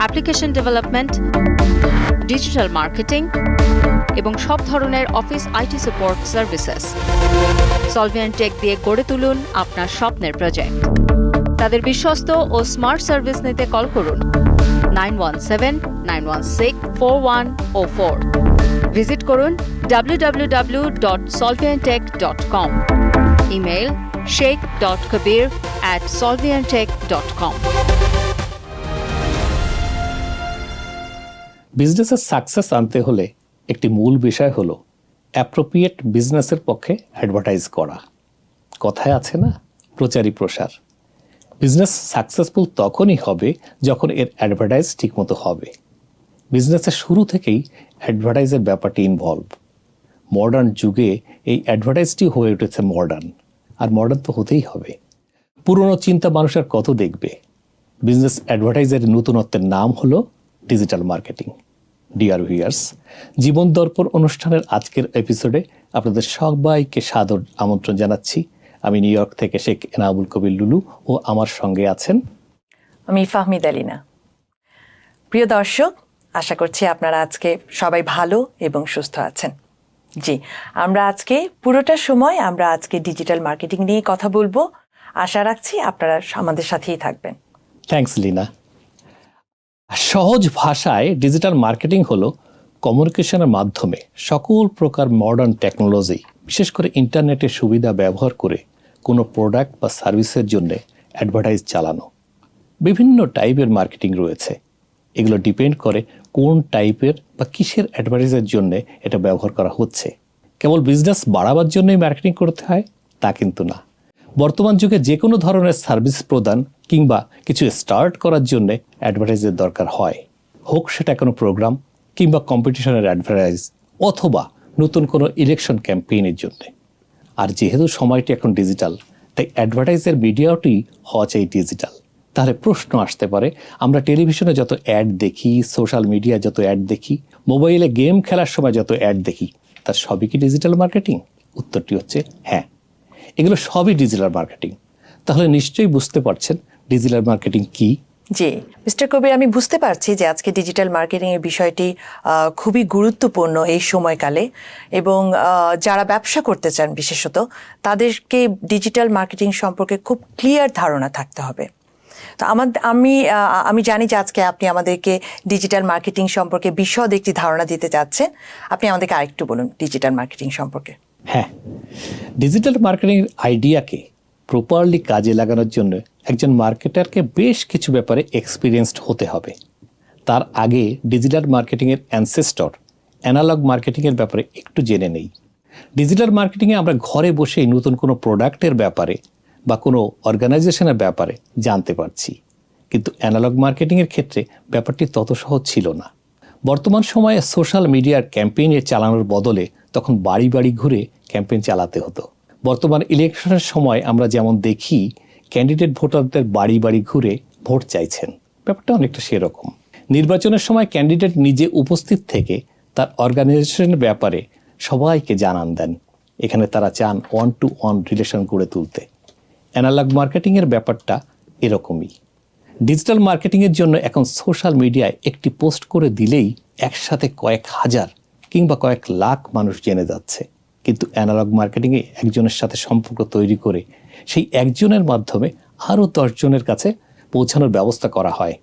application development digital marketing এবং সব ধরনের office IT support services Solvian Tech দিয়ে গড়ে তুলুন আপনার স্বপ্নের প্রজেক্ট তাদের বিশ্বস্ত ও স্মার্ট সার্ভিস নিতে কল করুন। Nine one seven nine one six four one O four visit করুন www.solviantech.com email Sheikh dot Kabir at Solviantech dot com বিজনেসের সাকসেস আনতে হলে একটি মূল বিষয় হলো অ্যাপ্রোপ্রিয়েট বিজনেসের পক্ষে অ্যাডভার্টাইজ করা। কথায় আছে না? প্রচারই প্রসার। বিজনেস সাকসেসফুল তখনই হবে যখন এর অ্যাডভার্টাইজ ঠিকমতো হবে। বিজনেসের শুরু থেকেই অ্যাডভার্টাইজের ব্যাপারটি ইনভলভ মডার্ন যুগে এই অ্যাডভার্টাইজটি হয়ে উঠেছে মডার্ন আর মডার্ন তো হতেই হবে। পুরনো চিন্তা মানুষের কত দেখবে? বিজনেস অ্যাডভার্টাইজের নতুনত্বের নাম হলো digital marketing dear viewers Jibon Darpan অনুষ্ঠানের আজকের এপিসোডে আপনাদের সবাইকে সাদর আমন্ত্রণ জানাচ্ছি। আমি নিউ ইয়র্ক থেকে শেখ এনাবুল কবির লুলু ও আমার সঙ্গে আছেন। আমি ফাহমিদ আলিনা। প্রিয় দর্শক আশা করছি আপনারা আজকে সবাই ভালো এবং সুস্থ আছেন। জি আমরা আজকে পুরোটা সময় আমরা আজকে ডিজিটাল মার্কেটিং নিয়ে কথা বলব। আশা রাখছি আপনারা আমাদের সাথেই থাকবেন। থ্যাঙ্কস লিনা সহজ ভাষায় ডিজিটাল মার্কেটিং হলো কমিউনিকেশনের মাধ্যমে সকল প্রকার মডার্ন টেকনোলজি বিশেষ করে ইন্টারনেটের সুবিধা ব্যবহার করে কোনো প্রোডাক্ট বা সার্ভিসের জন্য অ্যাডভার্টাইজ চালানো। বিভিন্ন টাইপের মার্কেটিং রয়েছে। এগুলো ডিপেন্ড করে কোন টাইপের বা কিসের অ্যাডভার্টাইজের জন্য এটা ব্যবহার করা হচ্ছে। কেবল বিজনেস বাড়াবার জন্যই মার্কেটিং করতে হয় তা কিন্তু না। বর্তমান যুগে যে কোনো ধরনের সার্ভিস প্রদান কিংবা কিছু স্টার্ট করার জন্যে অ্যাডভার্টাইজের দরকার হয়। হোক সেটা কোনো প্রোগ্রাম কিংবা কম্পিটিশনের অ্যাডভার্টাইজ অথবা নতুন কোনো ইলেকশন ক্যাম্পেইনের জন্য। আর যেহেতু সময়টি এখন ডিজিটাল তাই অ্যাডভার্টাইজের মিডিয়াটি হওয়া চাই ডিজিটাল তাহলে প্রশ্ন আসতে পারে, আমরা টেলিভিশনে যত অ্যাড দেখি সোশ্যাল মিডিয়া যত অ্যাড দেখি মোবাইলে গেম খেলার সময় যত অ্যাড দেখি, তার সবই কি ডিজিটাল মার্কেটিং উত্তরটি হচ্ছে হ্যাঁ। এগুলো সবই ডিজিটাল মার্কেটিং তাহলে নিশ্চয়ই বুঝতে পারছেন ডিজিটাল মার্কেটিং কি? জি। মিস্টার কবির আমি বুঝতে পারছি যে আজকে ডিজিটাল মার্কেটিং এর বিষয়টি খুবই গুরুত্বপূর্ণ এই সময়কালে এবং যারা ব্যবসা করতে চান বিশেষত তাদেরকে ডিজিটাল মার্কেটিং সম্পর্কে খুব ক্লিয়ার ধারণা থাকতে হবে। তো আমার আমি আমি জানি যে আজকে আপনি আমাদেরকে ডিজিটাল মার্কেটিং সম্পর্কে বিশদ একটি ধারণা দিতে চাচ্ছেন। আপনি আমাদেরকে আরেকটু বলুন ডিজিটাল মার্কেটিং সম্পর্কে। হ্যাঁ। ডিজিটাল মার্কেটিং আইডিয়াকে প্রপারলি কাজে লাগানোর জন্য একজন মার্কেটারকে বেশ কিছু ব্যাপারে এক্সপিরিয়েন্সড হতে হবে। তার আগে ডিজিটাল মার্কেটিংয়ের অ্যানসেস্টর অ্যানালগ মার্কেটিংয়ের ব্যাপারে একটু জেনে নেই। ডিজিটাল মার্কেটিংয়ে আমরা ঘরে বসেই নতুন কোনো প্রোডাক্টের ব্যাপারে বা কোনো অর্গানাইজেশনের ব্যাপারে জানতে পারছি। কিন্তু অ্যানালগ মার্কেটিংয়ের ক্ষেত্রে ব্যাপারটি তত সহজ ছিল না। বর্তমান সময়ে সোশ্যাল মিডিয়ার ক্যাম্পেইনে চালানোর বদলে তখন বাড়ি বাড়ি ঘুরে ক্যাম্পেইন চালাতে হতো। বর্তমান ইলেকশনের সময় আমরা যেমন দেখি ক্যান্ডিডেট ভোটারদের বাড়ি বাড়ি ঘুরে ভোট চাইছেন। ব্যাপারটা অনেকটা সেরকম। নির্বাচনের সময় ক্যান্ডিডেট নিজে উপস্থিত থেকে তার অর্গানাইজেশনের ব্যাপারে সবাইকে জানান দেন। এখানে তারা চান ওয়ান টু ওয়ান রিলেশন গড়ে তুলতে। অ্যানালগ মার্কেটিংয়ের ব্যাপারটা এরকমই। ডিজিটাল মার্কেটিংয়ের জন্য এখন সোশ্যাল মিডিয়ায় একটি পোস্ট করে দিলেই একসাথে কয়েক হাজার কিংবা কয়েক লাখ মানুষ জেনে যাচ্ছে। কিন্তু অ্যানালগ মার্কেটিংয়ে একজনের সাথে সম্পর্ক তৈরি করে সেই একজনের মাধ্যমে আরও দশজনের কাছে পৌঁছানোর ব্যবস্থা করা হয়।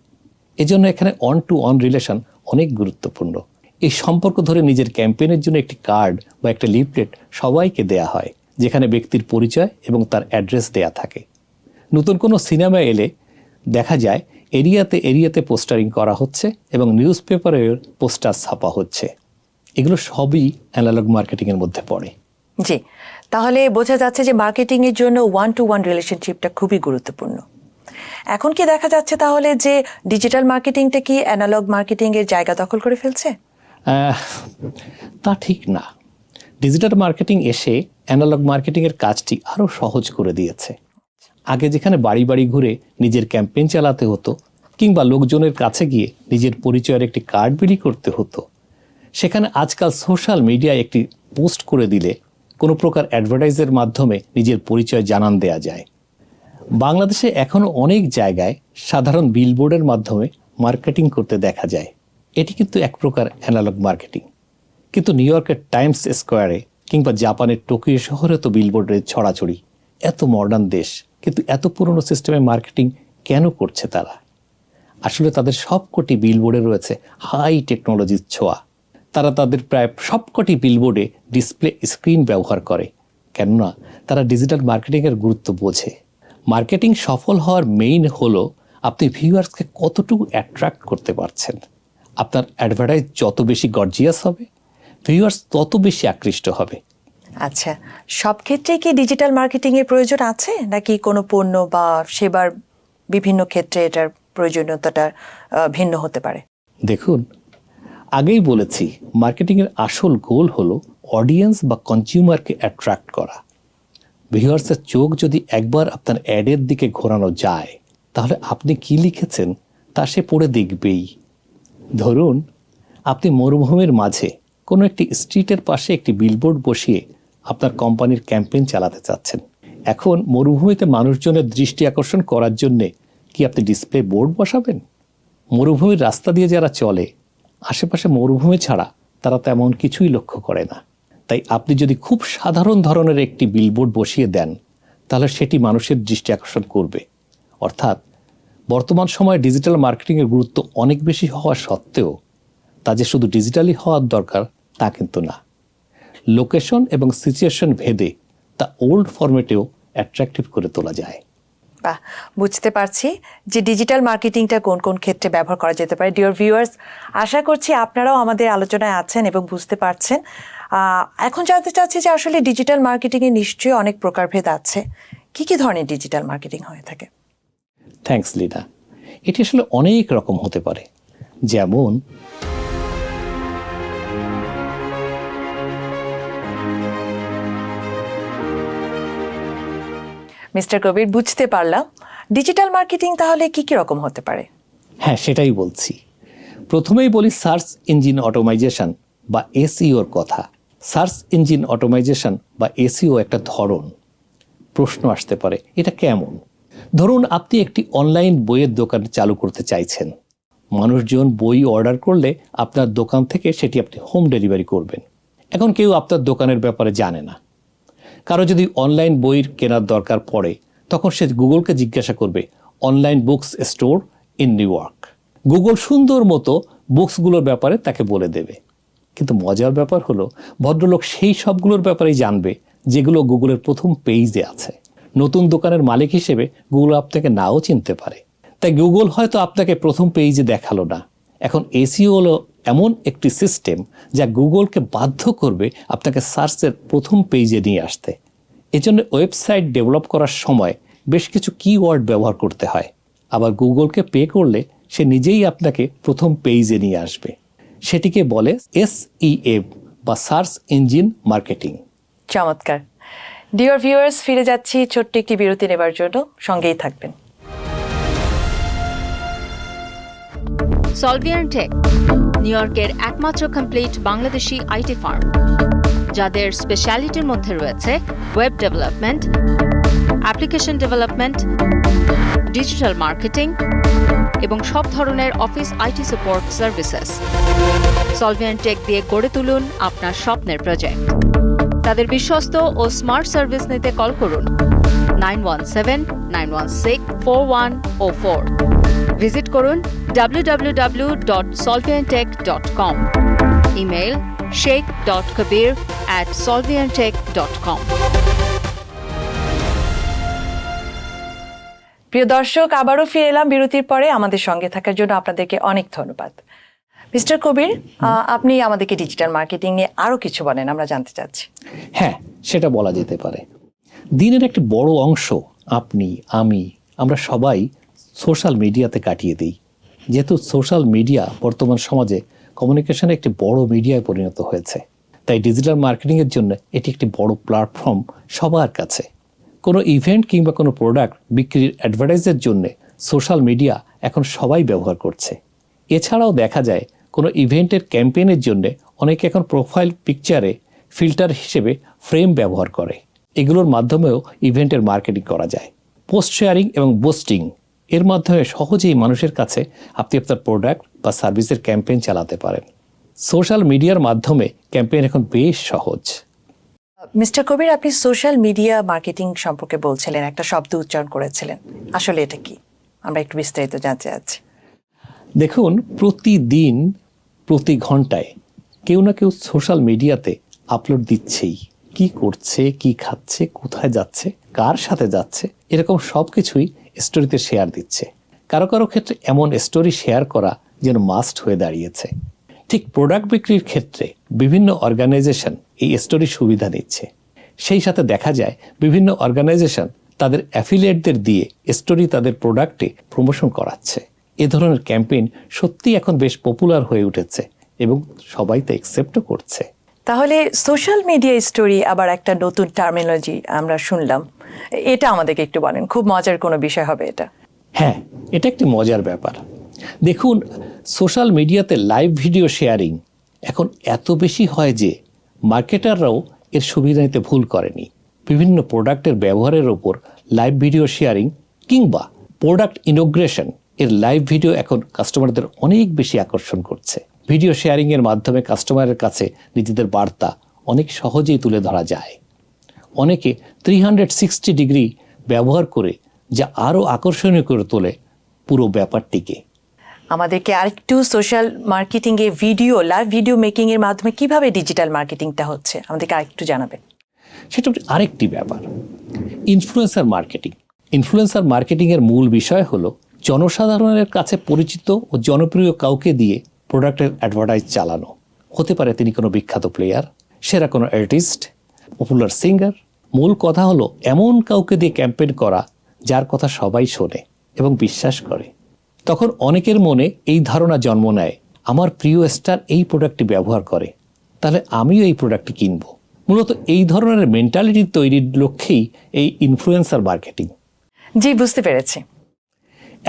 এজন্য এখানে অন টু অন রিলেশন অনেক গুরুত্বপূর্ণ। এই সম্পর্ক ধরে নিজের ক্যাম্পেইনের জন্য একটি কার্ড বা একটা লিফলেট সবাইকে দেয়া হয়, যেখানে ব্যক্তির পরিচয় এবং তার অ্যাড্রেস দেয়া থাকে। নতুন কোনো সিনেমা এলে দেখা যায়, এরিয়াতে এরিয়াতে পোস্টারিং করা হচ্ছে এবং নিউজ পেপারের পোস্টার ছাপা হচ্ছে। এগুলো সবই অ্যানালগ মার্কেটিংয়ের মধ্যে পড়ে। জি তাহলে বোঝা যাচ্ছে যে মার্কেটিং এর জন্য ওয়ান টু ওয়ান রিলেশনশিপটা খুবই গুরুত্বপূর্ণ। এখন কি দেখা যাচ্ছে তাহলে যে ডিজিটাল মার্কেটিংটা কি অ্যানালগ মার্কেটিং এর জায়গা দখল করে ফেলছে? তা ঠিক না। ডিজিটাল মার্কেটিং এসে অ্যানালগ মার্কেটিংয়ের কাজটি আরও সহজ করে দিয়েছে। আগে যেখানে বাড়ি বাড়ি ঘুরে নিজের ক্যাম্পেইন চালাতে হতো কিংবা লোকজনের কাছে গিয়ে নিজের পরিচয়ের একটি কার্ড বিলি করতে হতো সেখানে আজকাল সোশ্যাল মিডিয়ায় একটি পোস্ট করে দিলে কোনো প্রকার অ্যাডভার্টাইজের মাধ্যমে নিজের পরিচয় জানান দেয়া যায়। বাংলাদেশে এখনও অনেক জায়গায় সাধারণ বিলবোর্ডের মাধ্যমে মার্কেটিং করতে দেখা যায়। এটি কিন্তু এক প্রকার অ্যানালগ মার্কেটিং। কিন্তু নিউ ইয়র্কের টাইমস স্কোয়ারে কিংবা জাপানের টোকিও শহরে তো বিলবোর্ডের ছড়াছড়ি। এত মডার্ন দেশ, কিন্তু এত পুরনো সিস্টেমে মার্কেটিং কেন করছে তারা? আসলে তাদের সবকটি বিলবোর্ডে রয়েছে হাই টেকনোলজির ছোঁয়া। তারা তাদের প্রায় সবকটি বিলবোর্ডে ডিসপ্লে স্ক্রিন ব্যবহার করে। কেননা তারা ডিজিটাল মার্কেটিংয়ের গুরুত্ব বোঝে। মার্কেটিং সফল হওয়ার মেইন হলো আপনি ভিউয়ার্সকে কতটুকু অ্যাট্রাক্ট করতে পারছেন। আপনার অ্যাডভার্টাইজ যত বেশি গর্জিয়াস হবে ভিউয়ার্স তত বেশি আকৃষ্ট হবে। আচ্ছা সব ক্ষেত্রে কি ডিজিটাল মার্কেটিং এর প্রয়োজন আছে? নাকি কোনো পণ্য বা সেবার বিভিন্ন ক্ষেত্রে এটার প্রয়োজনীয়তাটা ভিন্ন হতে পারে? দেখুন আগেই বলেছি মার্কেটিংয়ের আসল গোল হলো অডিয়েন্স বা কনজিউমারকে অ্যাট্রাক্ট করা। ভিউয়ার্সের চোখ যদি একবার আপনার অ্যাডের দিকে ঘোরানো যায়, তাহলে আপনি কি লিখেছেন তা সে পড়ে দেখবেই। ধরুন, আপনি মরুভূমির মাঝে কোনো একটি স্ট্রিটের পাশে একটি বিলবোর্ড বসিয়ে আপনার কোম্পানির ক্যাম্পেইন চালাতে চাচ্ছেন। এখন মরুভূমিতে মানুষজনের দৃষ্টি আকর্ষণ করার জন্যে কি আপনি ডিসপ্লে বোর্ড বসাবেন? মরুভূমির রাস্তা দিয়ে যারা চলে আশেপাশে মরুভূমি ছাড়া তারা তেমন কিছুই লক্ষ্য করে না। তাই আপনি যদি খুব সাধারণ ধরনের একটি বিলবোর্ড বসিয়ে দেন, তাহলে সেটি মানুষের দৃষ্টি আকর্ষণ করবে। অর্থাৎ, বর্তমান সময়ে ডিজিটাল মার্কেটিংয়ের গুরুত্ব অনেক বেশি হওয়া সত্ত্বেও, তা যে শুধু ডিজিটালি হওয়ার দরকার তা কিন্তু না। লোকেশন এবং সিচুয়েশন ভেদে তা ওল্ড ফরম্যাটেও অ্যাট্রাকটিভ করে তোলা যায়। বাহ বুঝতে পারছি যে ডিজিটাল মার্কেটিংটা কোন কোন ক্ষেত্রে ব্যবহার করা যেতে পারে। ডিওর ভিউয়ার্স আশা করছি আপনারাও আমাদের আলোচনায় আছেন এবং বুঝতে পারছেন। এখন জানতে চাচ্ছি যে আসলে ডিজিটাল মার্কেটিংয়ে নিশ্চয়ই অনেক প্রকারভেদ আছে। কি কি ধরনের ডিজিটাল মার্কেটিং হয়ে থাকে? থ্যাঙ্কস লিনা এটি আসলে অনেক রকম হতে পারে। যেমন মিস্টার কবির, বুঝতে পারলাম। ডিজিটাল মার্কেটিং তাহলে কি কি রকম হতে পারে? হ্যাঁ সেটাই বলছি। প্রথমেই বলি সার্চ ইঞ্জিন অটোমাইজেশন বা এসইওর কথা। সার্চ ইঞ্জিন অটোমাইজেশন বা এসিও একটা ধরন। প্রশ্ন আসতে পারে, এটা কেমন? ধরুন আপনি একটি অনলাইন বইয়ের দোকান চালু করতে চাইছেন। মানুষজন বই অর্ডার করলে আপনার দোকান থেকে সেটি আপনি হোম ডেলিভারি করবেন। এখন কেউ আপনার দোকানের ব্যাপারে জানে না। কারও যদি অনলাইন বইয়ের কেনার দরকার পড়ে, তখন সে গুগলকে জিজ্ঞাসা করবে online books store in New York Google সুন্দর মতো বুকসগুলোর ব্যাপারে তাকে বলে দেবে। কিন্তু মজার ব্যাপার হলো, ভদ্রলোক সেই সবগুলোর ব্যাপারেই জানবে, যেগুলো গুগলের প্রথম পেজে আছে। নতুন দোকানের মালিক হিসেবে গুগল আপনাকে নাও চিনতে পারে। তাই গুগল হয়তো আপনাকে প্রথম পেজে দেখাল না। এখন এসিও হলো এমন একটি সিস্টেম যা গুগলকে বাধ্য করবে আপনাকে সার্চের প্রথম পেজে নিয়ে আসতে। এজন্য ওয়েবসাইট ডেভেলপ করার সময় বেশ কিছু কিওয়ার্ড ব্যবহার করতে হয়। আবার গুগলকে পে করলে সে নিজেই আপনাকে প্রথম পেজে নিয়ে আসবে। সেটিকে বলে এসইএম বা সার্চ ইঞ্জিন মার্কেটিং চমৎকার। ডিওর ভিউয়ার্স ফিরে যাচ্ছি ছোট্ট একটি বিরতি নেবার জন্য। সঙ্গেই থাকবেন। সলভিয়ান টেক নিউ ইয়র্কের একমাত্র কমপ্লিট বাংলাদেশি আইটি ফার্ম, যাদের স্পেশালিটির মধ্যে রয়েছে web development application development digital marketing এবং সব ধরনের office IT support services Solvian Tech দিয়ে গড়ে তুলুন আপনার স্বপ্নের প্রজেক্ট তাদের বিশ্বস্ত ও স্মার্ট সার্ভিস নিতে কল করুন। Nine one seven nine one six four one O four visit করুন com email Sheikh dot com প্রিয় দর্শক আবারও ফিরে এলাম বিরতির পরে আমাদের সঙ্গে থাকার জন্য। আপনাদেরকে অনেক ধন্যবাদ। মিস্টার কবির আহ, আপনি আমাদেরকে ডিজিটাল মার্কেটিং নিয়ে আরও কিছু বলেন আমরা জানতে চাচ্ছি। হ্যাঁ সেটা বলা যেতে পারে। দিনের একটি বড় অংশ আপনি আমি আমরা সবাই সোশ্যাল মিডিয়াতে কাটিয়ে দিই। যেহেতু সোশ্যাল মিডিয়া বর্তমান সমাজে কমিউনিকেশনের একটি বড় মিডিয়ায় পরিণত হয়েছে। তাই ডিজিটাল মার্কেটিংয়ের জন্য এটি একটি বড় প্ল্যাটফর্ম সবার কাছে। কোনো ইভেন্ট কিংবা কোনো প্রোডাক্ট বিক্রির অ্যাডভার্টাইজের জন্য সোশ্যাল মিডিয়া এখন সবাই ব্যবহার করছে। এছাড়াও দেখা যায়, কোনো ইভেন্টের ক্যাম্পেইনের জন্যে অনেকে এখন প্রোফাইল পিকচারে ফিল্টার হিসেবে ফ্রেম ব্যবহার করে। এগুলোর মাধ্যমেও ইভেন্টের মার্কেটিং করা যায়। পোস্ট শেয়ারিং এবং বুস্টিং এর মাধ্যমে সহজেই মানুষের কাছে আপনি আপনার প্রোডাক্ট বা সার্ভিসের ক্যাম্পেইন চালাতে পারেন। সোশ্যাল মিডিয়ার মাধ্যমে ক্যাম্পেইন এখন বেশ সহজ। মিস্টার কবির আপনি সোশ্যাল মিডিয়া মার্কেটিং সম্পর্কে বলছিলেন একটা শব্দ উচ্চারণ করেছিলেন। আসলে এটা কি? আমরা একটু বিস্তারিত জানতে চাচ্ছি। দেখুন প্রতিদিন প্রতি ঘন্টায় কেউ না কেউ সোশ্যাল মিডিয়াতে আপলোড দিচ্ছেই। কি করছে কি খাচ্ছে কোথায় যাচ্ছে কার সাথে যাচ্ছে এরকম সব কিছুই স্টোরিতে শেয়ার দিচ্ছে। কারও কারও ক্ষেত্রে এমন স্টোরি শেয়ার করা যেন মাস্ট হয়ে দাঁড়িয়েছে। ঠিক প্রোডাক্ট বিক্রির ক্ষেত্রে বিভিন্ন অর্গানাইজেশন এই স্টোরি সুবিধা নিচ্ছে সেই সাথে দেখা যায় বিভিন্ন অর্গানাইজেশন তাদের অ্যাফিলিয়েটদের দিয়ে স্টোরি তাদের প্রোডাক্টে প্রমোশন করাচ্ছে। এ ধরনের ক্যাম্পেইন সত্যি এখন বেশ পপুলার হয়ে উঠেছে এবং সবাই তা একসেপ্টও করছে। তাহলে সোশ্যাল মিডিয়া স্টোরি আবার একটা নতুন টার্মিনোলজি আমরা শুনলাম। এটা আমাদেরকে একটু বলেন, খুব মজার কোনো বিষয় হবে এটা? হ্যাঁ এটা একটি মজার ব্যাপার। দেখুন, সোশ্যাল মিডিয়াতে লাইভ ভিডিও শেয়ারিং এখন এত বেশি হয় যে মার্কেটাররাও এর সুবিধা নিতে ভুল করেনি। বিভিন্ন প্রোডাক্টের ব্যবহারের ওপর লাইভ ভিডিও শেয়ারিং কিংবা প্রোডাক্ট ইনোগ্রেশন এর লাইভ ভিডিও এখন কাস্টমারদের অনেক বেশি আকর্ষণ করছে। ভিডিও শেয়ারিংয়ের মাধ্যমে কাস্টমারের কাছে নিজেদের বার্তা অনেক সহজেই তুলে ধরা যায়। অনেকে থ্রি হান্ড্রেড সিক্সটি ডিগ্রি ব্যবহার করে যা আরও আকর্ষণীয় করে তোলে পুরো ব্যাপারটিকে। আমাদেরকে আরেকটু সোশ্যাল মার্কেটিংয়ে ভিডিও লাইভ ভিডিও মেকিংয়ের মাধ্যমে কীভাবে ডিজিটাল মার্কেটিংটা হচ্ছে আমাদেরকে আরেকটু জানাবেন। সেটা আরেকটি ব্যাপার ইনফ্লুয়েন্সার মার্কেটিং ইনফ্লুয়েন্সার মার্কেটিংয়ের মূল বিষয় হলো জনসাধারণের কাছে পরিচিত ও জনপ্রিয় কাউকে দিয়ে প্রোডাক্টের অ্যাডভার্টাইজ চালানো। হতে পারে তিনি কোনো বিখ্যাত প্লেয়ার সেরা কোনো আর্টিস্ট পপুলার সিঙ্গার মূল কথা হলো এমন কাউকে দিয়ে ক্যাম্পেন করা যার কথা সবাই শোনে এবং বিশ্বাস করে। তখন অনেকের মনে এই ধারণা জন্ম নেয় আমার প্রিয় স্টার এই প্রোডাক্টটি ব্যবহার করে তাহলে আমিও এই প্রোডাক্টটি কিনব। মূলত এই ধরনের মেন্টালিটি তৈরির লক্ষ্যেই এই ইনফ্লুয়েন্সার মার্কেটিং জি বুঝতে পেরেছি।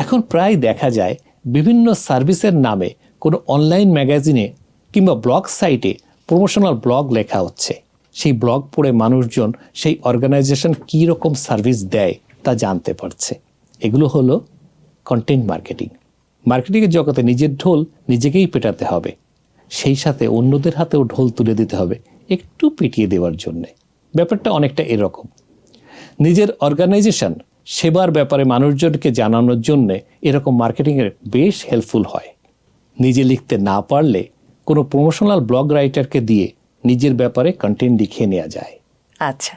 এখন প্রায় দেখা যায় বিভিন্ন সার্ভিসের নামে কোনো অনলাইন ম্যাগাজিনে কিংবা ব্লগ সাইটে প্রমোশনাল ব্লগ লেখা হচ্ছে। সেই ব্লগ পড়ে মানুষজন সেই অর্গানাইজেশন কী রকম সার্ভিস দেয় তা জানতে পারছে। এগুলো হলো কন্টেন্ট মার্কেটিং মার্কেটিংয়ের জগতে নিজের ঢোল নিজেকেই পেটাতে হবে। সেই সাথে অন্যদের হাতেও ঢোল তুলে দিতে হবে একটু পিটিয়ে দেওয়ার জন্যে। ব্যাপারটা অনেকটা এরকম। নিজের অর্গানাইজেশন সেবার ব্যাপারে মানুষজনকে জানানোর জন্য এরকম মার্কেটিংয়ের বেশ হেল্পফুল হয়। নিজে লিখতে না পারলে কোনো প্রমোশনাল ব্লগ রাইটারকে দিয়ে নিজের ব্যাপারে কন্টেন্ট লিখিয়ে নেওয়া যায়। আচ্ছা।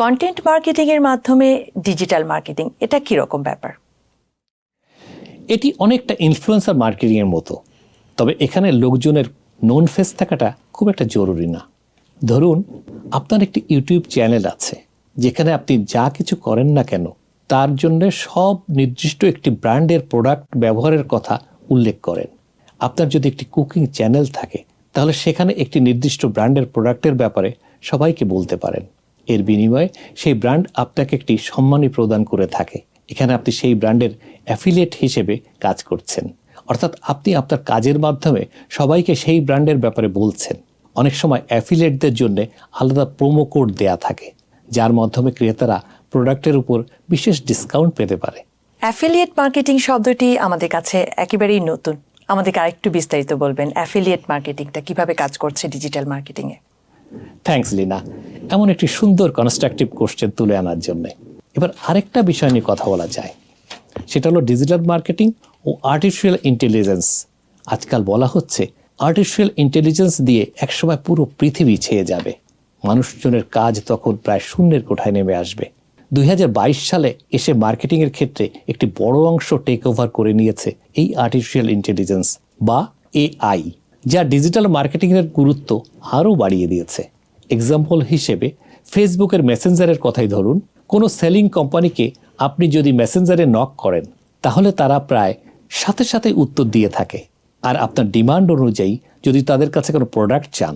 কন্টেন্ট মার্কেটিং এর মাধ্যমে ডিজিটাল মার্কেটিং এটা কি রকম ব্যাপার? এটি অনেকটা ইনফ্লুয়েন্সার মার্কেটিংয়ের মতো তবে এখানে লোকজনের নোন ফেস থাকাটা খুব একটা জরুরি না। ধরুন আপনার একটি ইউটিউব চ্যানেল আছে যেখানে আপনি যা কিছু করেন না কেন তার জন্য সব নির্দিষ্ট একটি ব্র্যান্ডের প্রোডাক্ট ব্যবহারের কথা উল্লেখ করেন। আপনার যদি একটি কুকিং চ্যানেল থাকে তাহলে সেখানে একটি নির্দিষ্ট ব্র্যান্ডের প্রোডাক্টের ব্যাপারে সবাইকে বলতে পারেন। এর বিনিময়ে সেই ব্র্যান্ড আপনাকে একটি সম্মানী প্রদান করে থাকে। এখানে আপনি সেই ব্র্যান্ডের অ্যাফিলিয়েট হিসেবে কাজ করছেন। অর্থাৎ আপনি আপনার কাজের মাধ্যমে সবাইকে সেই ব্র্যান্ডের ব্যাপারে বলছেন। অনেক সময় অ্যাফিলিয়েটদের জন্য আলাদা প্রোমো কোড দেয়া থাকে, যার মাধ্যমে ক্রেতারা প্রোডাক্টের উপর বিশেষ ডিসকাউন্ট পেতে পারে। অ্যাফিলিয়েট মার্কেটিং শব্দটি আমাদের কাছে একেবারেই নতুন। আমাদেরকে আরেকটু বিস্তারিত বলবেন অ্যাফিলিয়েট মার্কেটিংটা কীভাবে কাজ করছে ডিজিটাল মার্কেটিংয়ে থ্যাঙ্কস লিনা এমন একটি সুন্দর কনস্ট্রাকটিভ কোশ্চেন তুলে আনার জন্য। এবার আরেকটা বিষয় নিয়ে কথা বলা যায়। সেটা হলো ডিজিটাল মার্কেটিং ও আর্টিফিশিয়াল ইন্টেলিজেন্স আজকাল বলা হচ্ছে আর্টিফিশিয়াল ইন্টেলিজেন্স দিয়ে একসময় পুরো পৃথিবী ছেয়ে যাবে। মানুষজনের কাজ তখন প্রায় শূন্যের কোঠায় নেমে আসবে। দুই হাজার বাইশ সালে এসে মার্কেটিংয়ের ক্ষেত্রে একটি বড় অংশ টেক ওভার করে নিয়েছে এই আর্টিফিশিয়াল ইন্টেলিজেন্স বা এআই যা ডিজিটাল মার্কেটিংয়ের গুরুত্ব আরও বাড়িয়ে দিয়েছে। এক্সাম্পল হিসেবে ফেসবুকের মেসেঞ্জারের কথাই ধরুন, কোনো সেলিং কোম্পানিকে আপনি যদি মেসেঞ্জারে নক করেন, তাহলে তারা প্রায় সাথে সাথে উত্তর দিয়ে থাকে। আর আপনার ডিমান্ড অনুযায়ী যদি তাদের কাছে কোনো প্রোডাক্ট চান,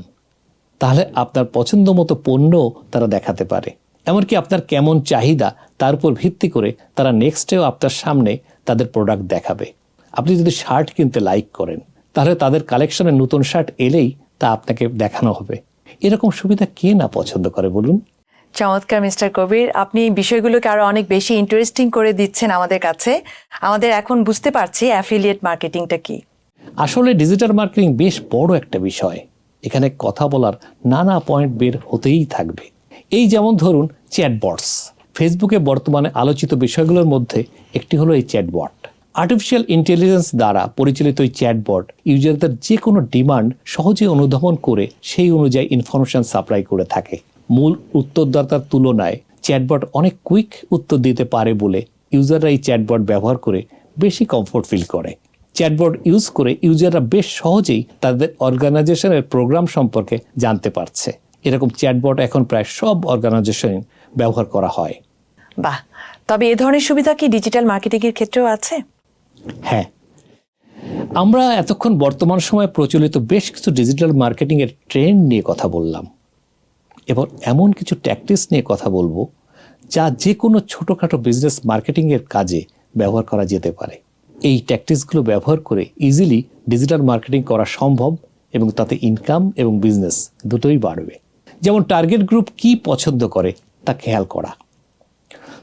তাহলে আপনার পছন্দ মতো পণ্য তারা দেখাতে পারে। এমনকি আপনার কেমন চাহিদা তার উপর ভিত্তি করে তারা নেক্সটেও আপনার সামনে তাদের প্রোডাক্ট দেখাবে। আপনি যদি শার্ট কিনতে লাইক করেন তাহলে তাদের কালেকশনে নতুন শার্ট এলেই তা আপনাকে দেখানো হবে। এরকম সুবিধা কে না পছন্দ করে বলুন? চমৎকার মিস্টার কবির আপনি বিষয়গুলোকে আরও অনেক বেশি ইন্টারেস্টিং করে দিচ্ছেন আমাদের কাছে। আমাদের এখন বুঝতে পারছি অ্যাফিলিয়েট মার্কেটিংটা কি। আসলে ডিজিটাল মার্কেটিং বেশ বড় একটা বিষয়। এখানে কথা বলার নানা পয়েন্ট বের হতেই থাকবে। এই যেমন ধরুন চ্যাটবটস ফেসবুকে বর্তমানে আলোচিত বিষয়গুলোর মধ্যে একটি হলো এই চ্যাটবট আর্টিফিশিয়াল ইন্টেলিজেন্স দ্বারা পরিচালিত এই চ্যাটবট ইউজারদের যে কোনো ডিমান্ড সহজে অনুধাবন করে সেই অনুযায়ী ইনফরমেশন সাপ্লাই করে থাকে। মূল উত্তরদাতার তুলনায় চ্যাটবট অনেক কুইক উত্তর দিতে পারে বলে ইউজাররা এই চ্যাটবট ব্যবহার করে বেশি কমফোর্ট ফিল করে। চ্যাটবট ইউজ করে ইউজাররা বেশ সহজেই তাদের অর্গানাইজেশনের প্রোগ্রাম সম্পর্কে জানতে পারছে। এরকম চ্যাটবট এখন প্রায় সব অর্গানাইজেশন ব্যবহার করা হয়। বাহ তবে এ ধরনের সুবিধা কি ডিজিটাল মার্কেটিং এর ক্ষেত্রেও আছে? হ্যাঁ আমরা এতক্ষণ বর্তমান সময়ে প্রচলিত বেশ কিছু ডিজিটাল মার্কেটিংয়ের ট্রেন্ড নিয়ে কথা বললাম। এবার এমন কিছু ট্যাকটিক্স নিয়ে কথা বলব যা যে কোনো ছোটোখাটো বিজনেস মার্কেটিংয়ের কাজে ব্যবহার করা যেতে পারে। এই ট্যাকটিক্সগুলো ব্যবহার করে ইজিলি ডিজিটাল মার্কেটিং করা সম্ভব এবং তাতে ইনকাম এবং বিজনেস দুটোই বাড়বে। যেমন টার্গেট গ্রুপ কি পছন্দ করে, তা খেয়াল করা।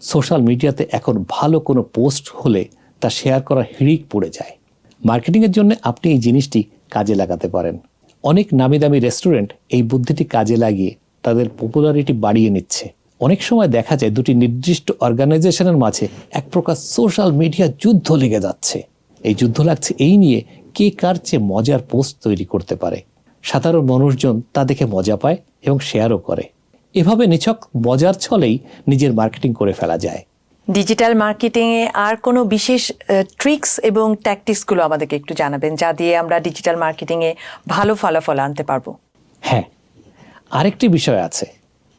সোশ্যাল মিডিয়াতে এখন ভালো কোনো পোস্ট হলে তা শেয়ার করা হিড়িক পড়ে যায়। মার্কেটিংয়ের জন্য আপনি এই জিনিসটি কাজে লাগাতে পারেন। অনেক নামি দামি রেস্টুরেন্ট এই বুদ্ধিটি কাজে লাগিয়ে তাদের পপুলারিটি বাড়িয়ে নিচ্ছে। অনেক সময় দেখা যায় দুটি নির্দিষ্ট অর্গানাইজেশনের মাঝে এক প্রকার সোশ্যাল মিডিয়া যুদ্ধ লেগে যাচ্ছে। এই যুদ্ধ লাগছে এই নিয়ে কে কার চেয়ে মজার পোস্ট তৈরি করতে পারে। সাধারণ মানুষজন তা দেখে মজা পায় এবং শেয়ারও করে। এভাবে নিছক মজার ছলেই নিজের মার্কেটিং করে ফেলা যায়। ডিজিটাল মার্কেটিং এ আর কোনো বিশেষ ট্রিক্স এবং ট্যাকটিক্সগুলো আমাদেরকে একটু জানাবেন যা দিয়ে আমরা ডিজিটাল মার্কেটিং এ ভালো ফলাফল আনতে পারব। হ্যাঁ আরেকটি বিষয় আছে।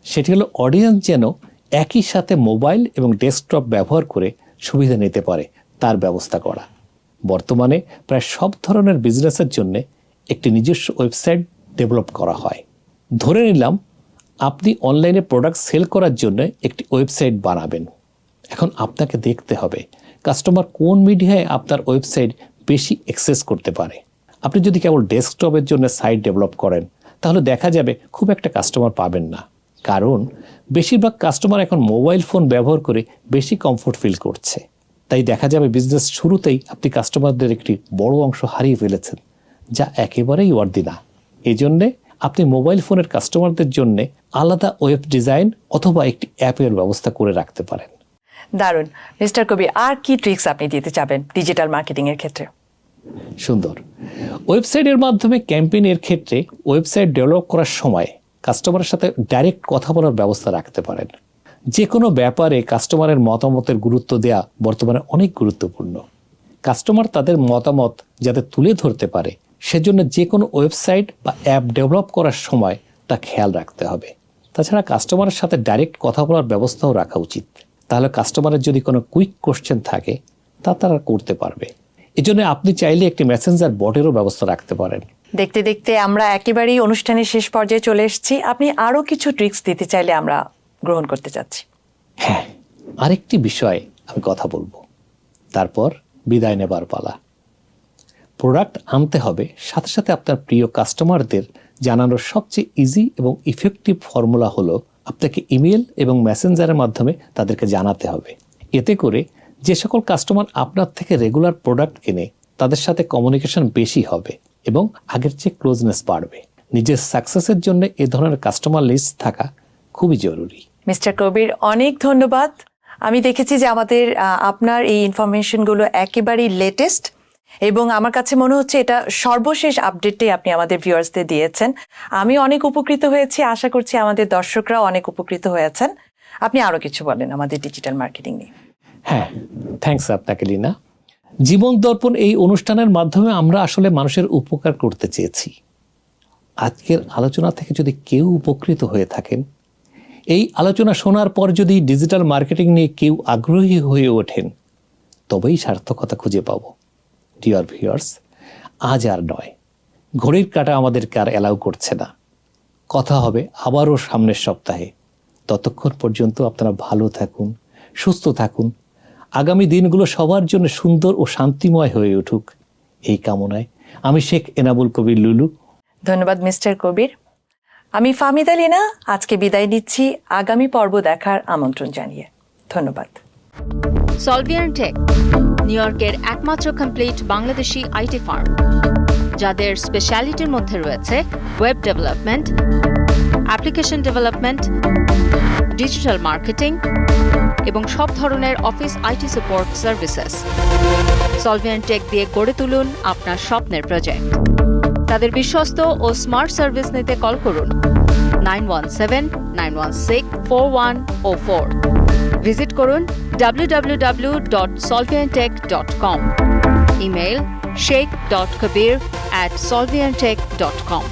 সেটি হলো অডিয়েন্স যেন একই সাথে মোবাইল এবং ডেস্কটপ ব্যবহার করে সুবিধা নিতে পারে তার ব্যবস্থা করা। বর্তমানে প্রায় সব ধরনের বিজনেসের জন্য একটি নিজস্ব ওয়েবসাইট ডেভেলপ করা হয়। ধরে নিলাম, আপনি অনলাইনে প্রোডাক্ট সেল করার জন্য একটি ওয়েবসাইট বানাবেন। এখন আপনাকে দেখতে হবে, কাস্টমার কোন মিডিয়ায় আপনার ওয়েবসাইট বেশি অ্যাক্সেস করতে পারে। আপনি যদি কেবল ডেস্কটপের জন্য সাইট ডেভেলপ করেন, তাহলে দেখা যাবে খুব একটা কাস্টমার পাবেন না। কারণ, বেশিরভাগ কাস্টমার এখন মোবাইল ফোন ব্যবহার করে বেশি কমফোর্ট ফিল করছে। তাই দেখা যাবে বিজনেস শুরুতেই আপনি কাস্টমারদের একটি বড় অংশ হারিয়ে ফেলেছেন। যা একেবারেই ওয়ার্দি না এই জন্যে আপনি মোবাইল ফোনের কাস্টমারদের জন্য আলাদা ওয়েব ডিজাইন অথবা একটি অ্যাপের ব্যবস্থা করে রাখতে পারেন। দারুণ। মিস্টার কবি আর কি ট্রিক্স আপনি দিতে চাবেন ডিজিটাল মার্কেটিং এর ক্ষেত্রে? সুন্দর। ওয়েবসাইটের মাধ্যমে ক্যাম্পেইনের ক্ষেত্রে ওয়েবসাইট ডেভেলপ করার সময় কাস্টমারের সাথে ডাইরেক্ট কথা বলার ব্যবস্থা রাখতে পারেন। যে কোনো ব্যাপারে কাস্টমারের মতামতের গুরুত্ব দেয়া বর্তমানে অনেক গুরুত্বপূর্ণ। কাস্টমার তাদের মতামত যাতে তুলে ধরতে পারে সেজন্য যে কোনো ওয়েবসাইট বা অ্যাপ ডেভেলপ করার সময় তা খেয়াল রাখতে হবে। তাছাড়া কাস্টমারের সাথে ডাইরেক্ট কথা বলার ব্যবস্থাও রাখা উচিত। তাহলে কাস্টমারের যদি কোনো কুইক কোশ্চেন থাকে তা তারা করতে পারবে। এজন্য আপনি চাইলে একটি মেসেঞ্জার বটেরও ব্যবস্থা রাখতে পারেন। দেখতে দেখতে আমরা একেবারেই অনুষ্ঠানের শেষ পর্যায়ে চলে এসেছি। আপনি আরও কিছু ট্রিক্স দিতে চাইলে আমরা গ্রহণ করতে চাচ্ছি। হ্যাঁ আরেকটি বিষয়ে আমি কথা বলব। তারপর বিদায় নেবার পালা। প্রোডাক্ট আনতে হবে, সাথে সাথে আপনার প্রিয় কাস্টমারদের জানানোর সবচেয়ে ইজি এবং ইফেক্টিভ ফর্মুলা হলো আপনাকে ইমেল এবং মেসেঞ্জারের মাধ্যমে তাদেরকে জানাতে হবে। এতে করে যে সকল কাস্টমার আপনার থেকে রেগুলার প্রোডাক্ট কেনে, তাদের সাথে কমিউনিকেশন বেশি হবে এবং আগের চেয়ে ক্লোজনেস বাড়বে। নিজের সাকসেসের জন্য এ ধরনের কাস্টমার লিস্ট থাকা খুবই জরুরি। মিস্টার কবির, অনেক ধন্যবাদ। আমি দেখেছি যে আমাদের আপনার এই ইনফরমেশনগুলো একেবারেই লেটেস্ট এবং আমার কাছে মনে হচ্ছে এটা সর্বশেষ আপডেটটাই আপনি আমাদের ভিউয়ার্সদের দিয়েছেন। আমি অনেক উপকৃত হয়েছি, আশা করছি আমাদের দর্শকরাও অনেক উপকৃত হয়েছেন। আপনি আরও কিছু বলেন আমাদের ডিজিটাল মার্কেটিং নিয়ে। হ্যাঁ থ্যাঙ্কস আপনাকে, লিনা। জীবন দর্পণ এই অনুষ্ঠানের মাধ্যমে আমরা আসলে মানুষের উপকার করতে চেয়েছি। আজকের আলোচনা থেকে যদি কেউ উপকৃত হয়ে থাকেন, এই আলোচনা শোনার পর যদি ডিজিটাল মার্কেটিং নিয়ে কেউ আগ্রহী হয়ে ওঠেন, তবেই সার্থকতা খুঁজে পাব। ডিয়ার ভিউয়ার্স আজ আর নয়। ঘড়ির কাটা আমাদেরকে আর অ্যালাউ করছে না। কথা হবে আবারও সামনের সপ্তাহে। ততক্ষণ পর্যন্ত আপনারা ভালো থাকুন সুস্থ থাকুন। আগামী দিনগুলো সবার জন্য সুন্দর ও শান্তিময় হয়ে উঠুক। এই কামনায় আমি শেখ এনাবুল কবির লুলু। ধন্যবাদ মিস্টার কবির। আমি ফামিদা লিনা আজকে বিদায় নিচ্ছি। আগামী পর্ব দেখার আমন্ত্রণ জানিয়ে। ধন্যবাদ। সলভিয়ান টেক নিউ ইয়র্কের একমাত্র কমপ্লিট বাংলাদেশি আইটি ফার্ম যাদের স্পেশালিটির মধ্যে রয়েছে web development application development digital marketing এবং সব ধরনের office IT support services Solvian Tech দিয়ে গড়ে তুলুন আপনার স্বপ্নের প্রজেক্ট তাদের বিশ্বস্ত ও স্মার্ট সার্ভিস নিতে কল করুন। Nine one seven nine one six four one O four visit করুন www.solviantech.com email sheikh.kabir at solviantech.com